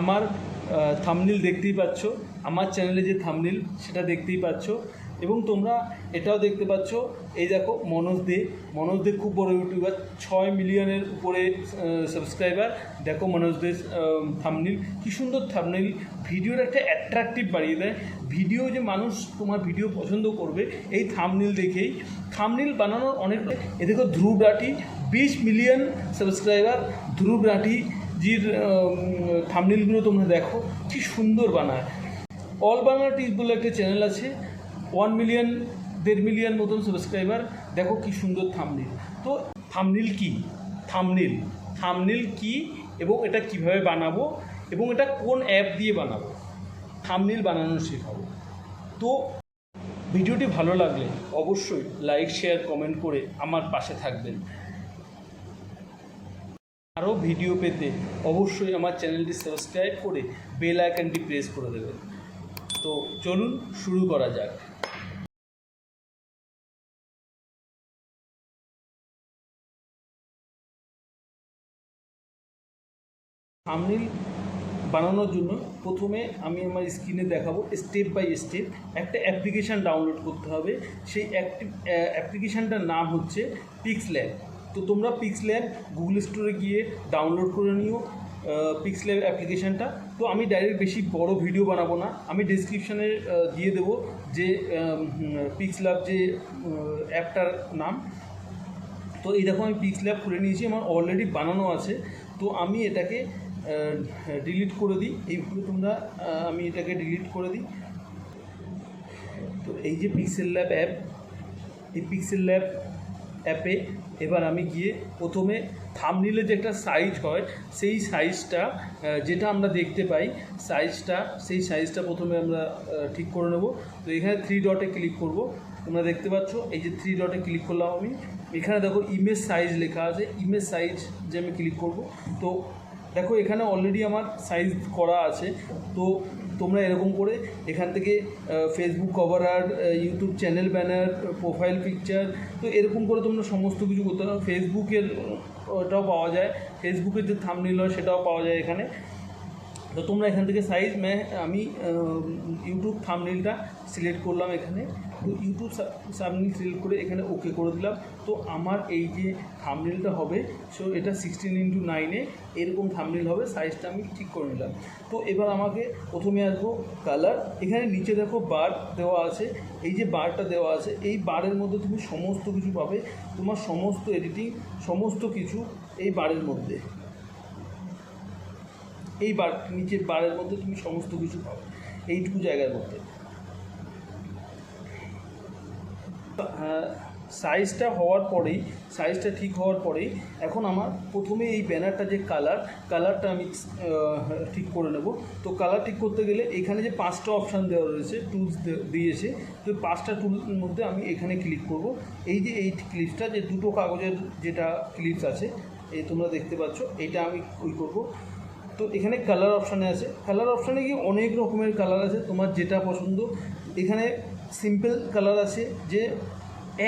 আমার থামনিল দেখতেই পাচ্ছ। আমার চ্যানেলে যে থামনিল সেটা দেখতেই পাচ্ছ। এবং তোমরা এটাও দেখতে পাচ্ছ। এই দেখো, মনোজ দে। মনোজ দে খুব বড় ইউটিউবার, ছয় মিলিয়নের উপরে সাবস্ক্রাইবার দেখো মনোজ দে থামনিল কী সুন্দর থামনিল ভিডিওর একটা অ্যাট্রাকটিভ বাড়িয়ে দেয়। ভিডিও যে মানুষ তোমার ভিডিও পছন্দ করবে, এই থামনিল দেখেই। থামনিল বানানোর অনেক, এ দেখো ধ্রুব রাঠি, বিশ মিলিয়ন সাবস্ক্রাইবার ধ্রুব রাঠি। জির থামনিলগুলো তোমরা দেখো। কি সুন্দর বানায়। অল বাংলা টিপস বলে একটা চ্যানেল আছে। ওয়ান মিলিয়ন দেড় মিলিয়ন মতন সাবস্ক্রাইবার দেখো কি সুন্দর থামনিল তো থামনিল কি? থামনিল থামনিল কি এবং এটা কীভাবে বানাবো এবং এটা কোন অ্যাপ দিয়ে বানাবো? থামনিল বানানো শেখাবো। তো ভিডিওটি ভালো লাগলে অবশ্যই লাইক শেয়ার কমেন্ট করে আমার পাশে থাকবেন। আরও ভিডিও পেতে অবশ্যই আমার চ্যানেলটি সাবস্ক্রাইব করে বেল আইকনটি প্রেস করে দেবেন। তো চলুন শুরু করা যাক। থামনিল বানানোর জন্য প্রথমে আমি আমার স্ক্রিনে দেখাবো স্টেপ বাই স্টেপ। একটা অ্যাপ্লিকেশান ডাউনলোড করতে হবে। সেই অ্যাপ্লিকেশানটার নাম হচ্ছে পিক্সল্যাব তো তোমরা পিক্সল্যাব গুগল স্টোরে গিয়ে ডাউনলোড করে নিও পিক্সল্যাব অ্যাপ্লিকেশানটা তো আমি ডাইরেক্ট বেশি বড় ভিডিও বানাবো না। আমি ডিসক্রিপশানে দিয়ে দেবো যে পিক্সল্যাব যে অ্যাপটার নাম। তো এই দেখো আমি পিক্স ল্যাব খুলে নিয়েছি, আমার অলরেডি বানানো আছে। তো আমি এটাকে ডিলিট করে দিই। এইভাবে তোমরা আমি এটাকে ডিলিট করে দিই। তো এই যে পিক্সেল ল্যাব অ্যাপ এই পিক্সেল ল্যাব অ্যাপে এবার আমি গিয়ে প্রথমে থামনিলে যে একটা সাইজ হয়, সেই সাইজটা যেটা আমরা দেখতে পাই সাইজটা সেই সাইজটা প্রথমে আমরা ঠিক করে নেব। তো এখানে থ্রি ডটে ক্লিক করব। তোমরা দেখতে পাচ্ছ, এই যে থ্রি ডটে ক্লিক করলাম আমি। এখানে দেখো ইমেজ সাইজ লেখা আছে। ইমেজ সাইজ যে আমি ক্লিক করব। তো দেখো এখানে অলরেডি আমার সাইজ করা আছে। তো তোমরা এরকম করে এখান থেকে Facebook cover art YouTube channel banner profile picture তো এরকম করে তোমরা সমস্ত কিছু করতে পারো। ফেসবুকের ওটাও পাওয়া যায়। ফেসবুকের যে থামনিল হয় সেটাও পাওয়া যায় এখানে। তো তোমরা এখান থেকে সাইজ মে, আমি ইউটিউব থামনিলটা সিলেক্ট করলাম এখানে। তো ইউটিউব সামনিল সিলেক্ট করে এখানে ওকে করে দিলাম। তো আমার এই যে থামনিলটা হবে সো এটা সিক্সটিন ইন্টু নাইনে এরকম থামনিল হবে সাইজটা আমি ঠিক করে নিলাম। তো এবার আমাকে প্রথমে আসব কালার এখানে নিচে দেখো বার দেওয়া আছে। এই যে বারটা দেওয়া আছে, এই বারের মধ্যে তুমি সমস্ত কিছু পাবে। তোমার সমস্ত এডিটিং সমস্ত কিছু এই বারের মধ্যে। এই বার, নিচের বারের মধ্যে তুমি সমস্ত কিছু পাবে। এইটুকু জায়গার মধ্যে। সাইজটা হওয়ার পরেই সাইজটা ঠিক হওয়ার পরেই, এখন আমার প্রথমে এই ব্যানারটা যে কালার কালারটা আমি ঠিক করে নেব। তো কালার ঠিক করতে গেলে এখানে যে পাঁচটা অপশান দেওয়া রয়েছে টুলস দিয়েছে, তো পাঁচটা টুলের মধ্যে আমি এখানে ক্লিক করব। এই যে এই ক্লিপসটা যে দুটো কাগজের যেটা ক্লিপস আছে, এই তোমরা দেখতে পাচ্ছ এটা আমি ওই করব। তো এখানে কালার অপশানে আছে। কালার অপশানে গিয়ে অনেক রকমের কালার আছে, তোমার যেটা পছন্দ। এখানে সিম্পল কালার আছে, যে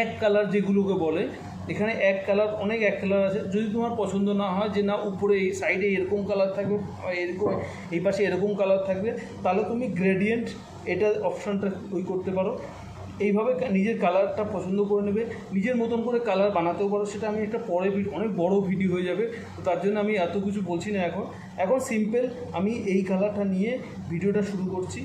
এক কালার যেগুলোকে বলে। এখানে এক কালার অনেক এক কালার আছে। যদি তোমার পছন্দ না হয় যে না, উপরে এই সাইডে এরকম কালার থাকবে, এরকম, এই পাশে এরকম কালার থাকবে, তাহলে তুমি গ্রেডিয়েন্ট এটা অপশানটা ওই করতে পারো। এইভাবে নিজের কালারটা পছন্দ করে নেবে। নিজের মতন করে কালার বানাতেও পারো। সেটা আমি একটা পরে অনেক বড় ভিডিও হয়ে যাবে। তো তার জন্য আমি এত কিছু বলছি না এখন। এখন সিম্পল আমি এই কালারটা নিয়ে ভিডিওটা শুরু করছি।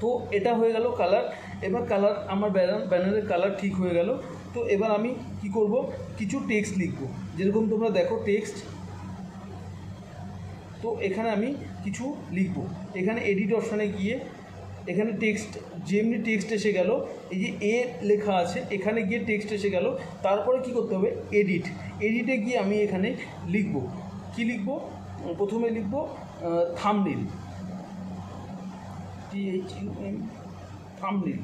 তো এটা হয়ে গেল কালার এবার কালার আমার ব্যানার ব্যানারের কালার ঠিক হয়ে গেল। তো এবার আমি কি করব? কিছু টেক্সট লিখব। যেরকম তোমরা দেখো টেক্সট তো এখানে আমি কিছু লিখব। এখানে এডিট অপশানে গিয়ে এখানে টেক্সট যেমনি টেক্সট এসে গেল, এই যে এ লেখা আছে, এখানে গিয়ে টেক্সট এসে গেল, তারপরে কি করতে হবে? এডিট এডিটে গিয়ে আমি এখানে লিখব। কি লিখব? প্রথমে লিখব thumbnail T H U M thumbnail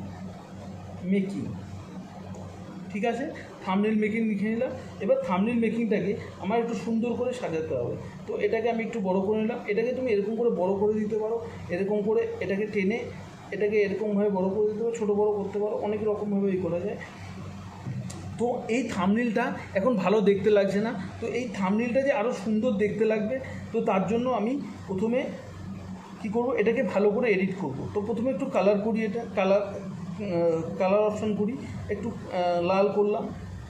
making ঠিক আছে? থামনেল মেকিং লিখে নিলাম। এবার থামনেল মেকিংটাকে আমার একটু সুন্দর করে সাজাতে হবে। তো এটাকে আমি একটু বড় করে নিলাম। এটাকে তুমি এরকম করে বড় করে দিতে পারো। এরকম করে এটাকে টেনে এটাকে এরকমভাবে বড় করে দিতে পারো, ছোটো বড় করতে পারো, অনেক রকমভাবে এই করা যায়। তো এই থামনিলটা এখন ভালো দেখতে লাগছে না। তো এই থামনিলটা যে আরও সুন্দর দেখতে লাগবে, তো তার জন্য আমি প্রথমে কি করব, এটাকে ভালো করে এডিট করব। তো প্রথমে একটু কালার করি এটা কালার কালার অপশন করি, একটু লাল করলাম।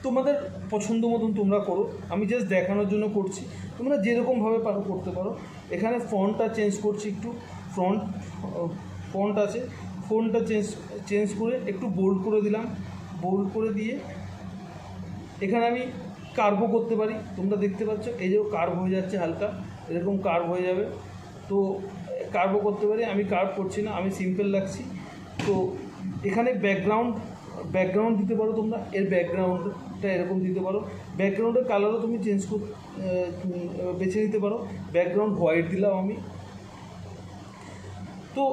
তোমাদের পছন্দ মতন তোমরা করো, আমি জাস্ট দেখানোর জন্য করছি। তোমরা যেরকমভাবে পারো করতে পারো। এখানে ফন্টটা চেঞ্জ করছি একটু ফ্রন্ট ফন্ট আছে, ফোনটা চেঞ্জ চেঞ্জ করে একটু বোল্ড করে দিলাম। বোল্ড করে দিয়ে এখানে আমি কার্ভও করতে পারি। তোমরা দেখতে পাচ্ছ, এই যে কার্ভ হয়ে যাচ্ছে হালকা, এরকম কার্ভ হয়ে যাবে। তো কার্ভও করতে পারি, আমি কার্ভ করছি না, আমি সিম্পল রাখছি। তো এখানে ব্যাকগ্রাউন্ড ব্যাকগ্রাউন্ড দিতে পারো তোমরা, এর ব্যাকগ্রাউন্ডটা এরকম দিতে পারো। ব্যাকগ্রাউন্ডের কালারও তুমি চেঞ্জ কর বেছে নিতে পারো। ব্যাকগ্রাউন্ড হোয়াইট দিলাম আমি। তো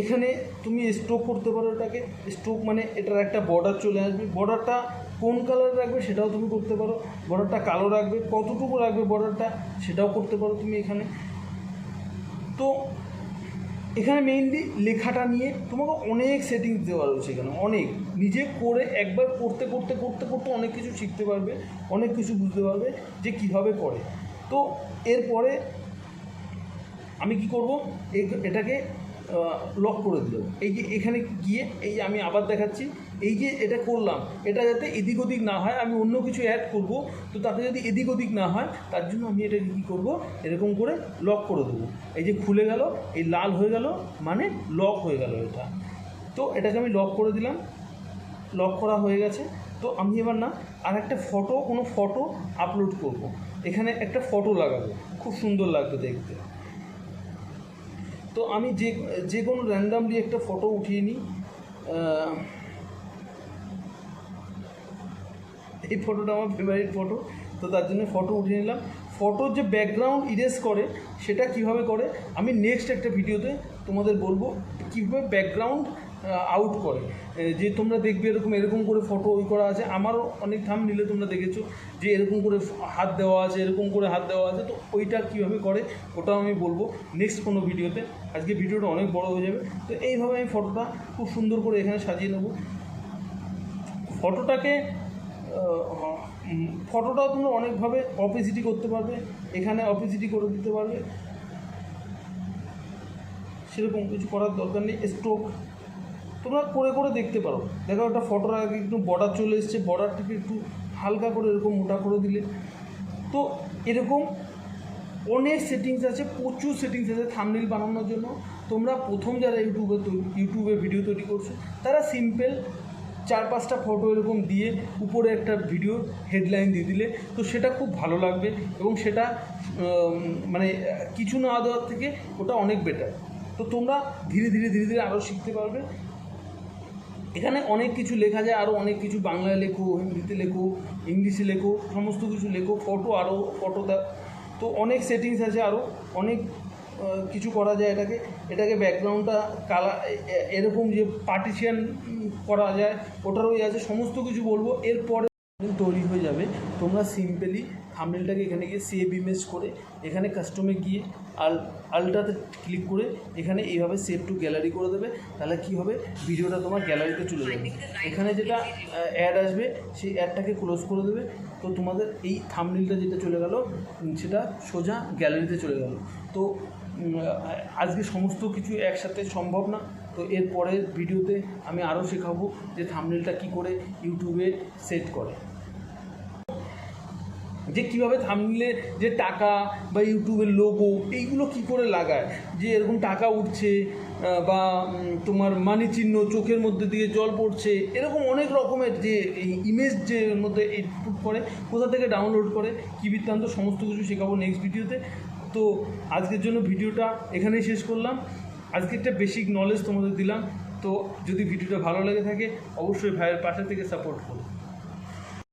এখানে তুমি স্ট্রোক করতে পারো এটাকে। স্ট্রোক মানে এটার একটা বর্ডার চলে আসবে। বর্ডারটা কোন কালার রাখবে সেটাও তুমি করতে পারো। বর্ডারটা কালো রাখবে, কতটুকু রাখবে বর্ডারটা সেটাও করতে পারো তুমি এখানে। তো এখানে মেইনলি লেখাটা নিয়ে তোমাকে অনেক সেটিংস দেওয়া রয়েছে এখানে, অনেক। নিজে করে একবার করতে করতে করতে করতে অনেক কিছু শিখতে পারবে, অনেক কিছু বুঝতে পারবে যে কীভাবে করে। তো এরপরে আমি কি করব? এটাকে লক করে দিল। এই যে এখানে গিয়ে এই যে আমি আবার দেখাচ্ছি, এই যে এটা করলাম, এটা যাতে এদিক ওদিক না হয়, আমি অন্য কিছু অ্যাড করব, তো তাতে যদি এদিক ওদিক না হয়, তার জন্য আমি এটাকে কী করব, এরকম করে লক করে দেবো। এই যে খুলে গেল, এই লাল হয়ে গেল মানে লক হয়ে গেল এটা। তো এটাকে আমি লক করে দিলাম লক করা হয়ে গেছে। তো আমি এবার না আর একটা ফটো কোনো ফটো আপলোড করব। এখানে একটা ফটো লাগাবো, খুব সুন্দর লাগবে দেখতে। তো আমি যে যে কোনো র্যান্ডামলি একটা ফটো উঠিয়ে নিই এই ফটোটা আমার ফেভারিট ফটো তো তার জন্য ফটো উঠিয়ে নিলাম। ফটোর যে ব্যাকগ্রাউন্ড ইরেজ করে, সেটা কীভাবে করে, আমি নেক্সট একটা ভিডিওতে তোমাদের বলব কীভাবে ব্যাকগ্রাউন্ড আউট করে। যে তোমরা দেখবে এরকম এরকম করে ফটো ওই করা আছে। আমারও অনেক থাম নিলে তোমরা দেখেছ যে এরকম করে হাত দেওয়া আছে, এরকম করে হাত দেওয়া আছে। তো ওইটা কীভাবে করে, ওটাও আমি বলব নেক্সট কোনো ভিডিওতে। আজকে ভিডিওটা অনেক বড় হয়ে যাবে। তো এইভাবে আমি ফটোটা খুব সুন্দর করে এখানে সাজিয়ে নেব। ফটোটাকে ফটোটাও তোমরা অনেকভাবে অপিসিটি করতে পারবে। এখানে অপিসিটি করে দিতে পারবে। সেরকম কিছু করার দরকার নেই। স্ট্রোক তোমরা করে করে দেখতে পারো। দেখো একটা ফটোর আগে একটু বর্ডার চলে এসছে। বর্ডারটাকে একটু হালকা করে এরকম মোটা করে দিলে। তো এরকম অনেক সেটিংস আছে, প্রচুর সেটিংস আছে থামনেল বানানোর জন্য। তোমরা প্রথম যারা ইউটিউবে ইউটিউবে ভিডিও তৈরি করছ, তারা সিম্পল চার পাঁচটা ফটো এরকম দিয়ে উপরে একটা ভিডিও হেডলাইন দিয়ে দিলে। তো সেটা খুব ভালো লাগবে এবং সেটা মানে কিছু না দেওয়ার থেকে ওটা অনেক বেটার তো তোমরা ধীরে ধীরে ধীরে ধীরে আরও শিখতে পারবে। এখানে অনেক কিছু লেখা যায় আরও অনেক কিছু বাংলায় লেখো, হিন্দিতে লেখো, ইংলিশে লেখো, সমস্ত কিছু লেখো ফটো আরও ফটো তো অনেক সেটিংস আছে আরও অনেক কিছু করা যায় এটাকে। এটাকে ব্যাকগ্রাউন্ডটা কালার এরকম যে পার্টিশিয়ান করা যায় ওটারও ইয়ে আছে, সমস্ত কিছু বলব। এরপরে তৈরি হয়ে যাবে। তোমরা সিম্পলি থামনেলটাকে এখানে গিয়ে সেভ ইমেজ করে, এখানে কাস্টমে গিয়ে আল আলটাতে ক্লিক করে এখানে এইভাবে সেভ টু গ্যালারি করে দেবে। তাহলে কি হবে? ভিডিওটা তোমার গ্যালারিতে চলে যাবে। এখানে যেটা অ্যাড আসবে, সেই অ্যাডটাকে ক্লোজ করে দেবে। তো তোমাদের এই থামনিলটা যেটা চলে গেল সেটা সোজা গ্যালারিতে চলে গেল। তো আজকে সমস্ত কিছু একসাথে সম্ভব না। তো এরপরের ভিডিওতে আমি আরও শেখাবো যে থামনেলটা কি করে ইউটিউবে সেট করে। যে কীভাবে থামলে যে টাকা বা ইউটিউবের লোগো এইগুলো কি করে লাগায়? যে এরকম টাকা উঠছে বা তোমার মানি চিহ্ন চোখের মধ্যে দিয়ে জল পড়ছে, এরকম অনেক রকমের যে ইমেজ যে মধ্যে ইনপুট করে, কোথা থেকে ডাউনলোড করে, কী বৃত্তান্ত, সমস্ত কিছু শেখাবো নেক্সট ভিডিওতে তো। আজকের জন্য ভিডিওটা এখানেই শেষ করলাম। আজকে একটা বেসিক নলেজ তোমাদের দিলাম। তো যদি ভিডিওটা ভালো লেগে থাকে, অবশ্যই ভাইয়ের পাশে থেকে সাপোর্ট করো।